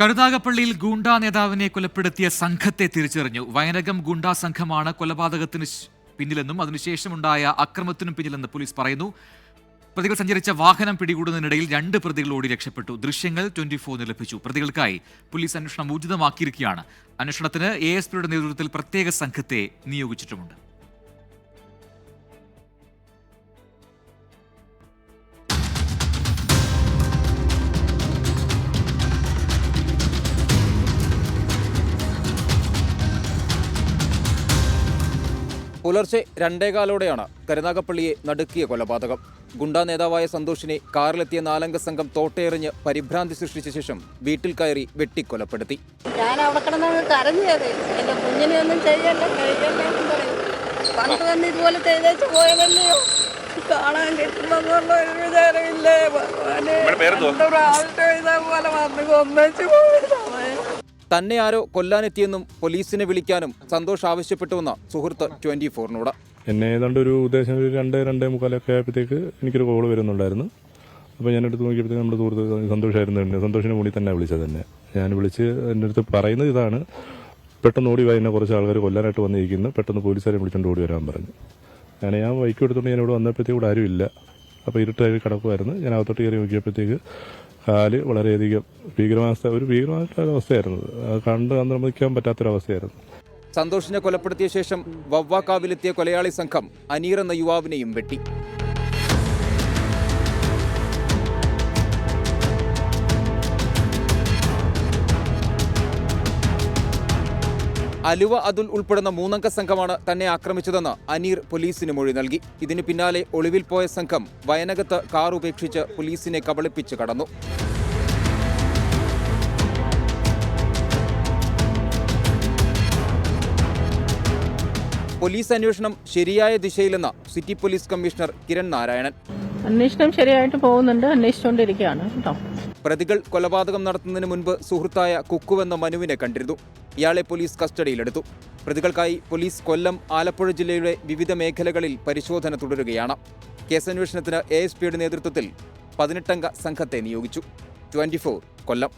കരുനാഗപ്പള്ളിയിൽ ഗൂണ്ടാ നേതാവിനെ കൊലപ്പെടുത്തിയ സംഘത്തെ തിരിച്ചറിഞ്ഞു. വയനകം ഗൂണ്ടാ സംഘമാണ് കൊലപാതകത്തിന് പിന്നിലെന്നും അതിനുശേഷമുണ്ടായ അക്രമത്തിനും പിന്നിലെന്ന് പോലീസ് പറയുന്നു. പ്രതികൾ സഞ്ചരിച്ച വാഹനം പിടികൂടുന്നതിനിടയിൽ രണ്ട് പ്രതികൾ ഓടി രക്ഷപ്പെട്ടു. ദൃശ്യങ്ങൾ ട്വന്റി ഫോറിന് ലഭിച്ചു. പ്രതികൾക്കായി പോലീസ് അന്വേഷണം ഊർജിതമാക്കിയിരിക്കുകയാണ്. അന്വേഷണത്തിന് എ എസ് പിയുടെ നേതൃത്വത്തിൽ പ്രത്യേക സംഘത്തെ നിയോഗിച്ചിട്ടുമുണ്ട്. പുലർച്ചെ രണ്ടേകാലോടെയാണ് കരുനാഗപ്പള്ളിയെ നടുക്കിയ കൊലപാതകം. ഗുണ്ടാ നേതാവായ സന്തോഷിനെ കാറിലെത്തിയ നാലംഗ സംഘം തോട്ടയെറിഞ്ഞ് പരിഭ്രാന്തി സൃഷ്ടിച്ച ശേഷം വീട്ടിൽ കയറി വെട്ടിക്കൊലപ്പെടുത്തി. ഞാൻ അവിടെ കിടന്നങ്ങ് കരഞ്ഞത് എന്റെ കുഞ്ഞിനെ ഒന്നും ചെയ്യല്ല പണ്ട് ഇതുപോലെ ചെയ്തേച്ച് പോയതല്ലയോ? കാണാൻ കിട്ടുമെന്നുള്ള ഒരു വിചാരമില്ലേ? ഭഗവാനെ തന്നെ ആരോ കൊല്ലാനെത്തിയെന്നും പോലീസിനെ വിളിക്കാനും സന്തോഷ് ആവശ്യപ്പെട്ടുവെന്ന് സുഹൃത്ത് ട്വന്റി ഫോറിനോട്. എന്നെ ഏതാണ്ട് ഒരു ഉദ്ദേശം ഒരു രണ്ട് രണ്ടേ മുക്കാലൊക്കെ ആയപ്പോഴത്തേക്ക് എനിക്കൊരു കോൾ വരുന്നുണ്ടായിരുന്നു. അപ്പോൾ ഞാൻ എടുത്ത് നോക്കിയപ്പോഴത്തേക്ക് നമ്മുടെ സുഹൃത്ത് സന്തോഷമായിരുന്നു തന്നെ സന്തോഷിനെ മുന്നിൽ തന്നെ വിളിച്ചത് തന്നെ ഞാൻ വിളിച്ച് എന്റെ അടുത്ത് പറയുന്നത് ഇതാണ് പെട്ടെന്ന് ഓടി വാ കുറച്ച് ആൾക്കാർ കൊല്ലാനായിട്ട് വന്നിരിക്കുന്നു. പെട്ടെന്ന് പോലീസുകാരെ വിളിച്ചുകൊണ്ട് ഓടി വരാൻ പറഞ്ഞു. ഞാൻ ഞാൻ ബൈക്ക് എടുത്തുകൊണ്ട് ഞാൻ ഇവിടെ വന്നപ്പോഴത്തേക്ക് ഇവിടെ ആരുമില്ല. അപ്പോൾ ഇരുട്ടായി കിടക്കുമായിരുന്നു ഞാൻ അകത്തോട്ട് കയറി നോക്കിയപ്പോഴത്തേക്ക് കാൽ വളരെയധികം ഭീകരമായ ഒരു ഭീകരമായിട്ടുള്ള അവസ്ഥയായിരുന്നു. കണ്ട് അന്തർമിക്കാൻ പറ്റാത്തൊരവസ്ഥയായിരുന്നു. സന്തോഷിനെ കൊലപ്പെടുത്തിയ ശേഷം വവ്വാക്കാവിലെത്തിയ കൊലയാളി സംഘം അനീർ എന്ന യുവാവിനെയും വെട്ടി. അലുവ അതുൽ ഉൾപ്പെടുന്ന മൂന്നംഗ സംഘമാണ് തന്നെ ആക്രമിച്ചതെന്ന് അനീർ പോലീസിന് മൊഴി നൽകി. ഇതിന് പിന്നാലെ ഒളിവിൽ പോയ സംഘം വയനകത്ത് കാർ ഉപേക്ഷിച്ച് പോലീസിനെ കബളിപ്പിച്ച് കടന്നു. പോലീസ് അന്വേഷണം ശരിയായ ദിശയിലെന്ന് city police commissioner Kiran Narayanan. അന്വേഷണം ശരിയായിട്ട് പോകുന്നുണ്ട്. അന്വേഷിച്ചുകൊണ്ടിരിക്കുകയാണ്. കേട്ടോ. പ്രതികൾ കൊലപാതകം നടത്തുന്നതിന് മുൻപ് സുഹൃത്തായ കുക്കുവെന്ന മനുവിനെ കണ്ടിരുന്നു. ഇയാളെ പോലീസ് കസ്റ്റഡിയിലെടുത്തു. പ്രതികൾക്കായി പോലീസ് കൊല്ലം ആലപ്പുഴ ജില്ലയുടെ വിവിധ മേഖലകളിൽ പരിശോധന തുടരുകയാണ്. കേസന്വേഷണത്തിന് എ എസ് പിയുടെ നേതൃത്വത്തിൽ പതിനെട്ടംഗ സംഘത്തെ നിയോഗിച്ചു. ട്വന്റി കൊല്ലം.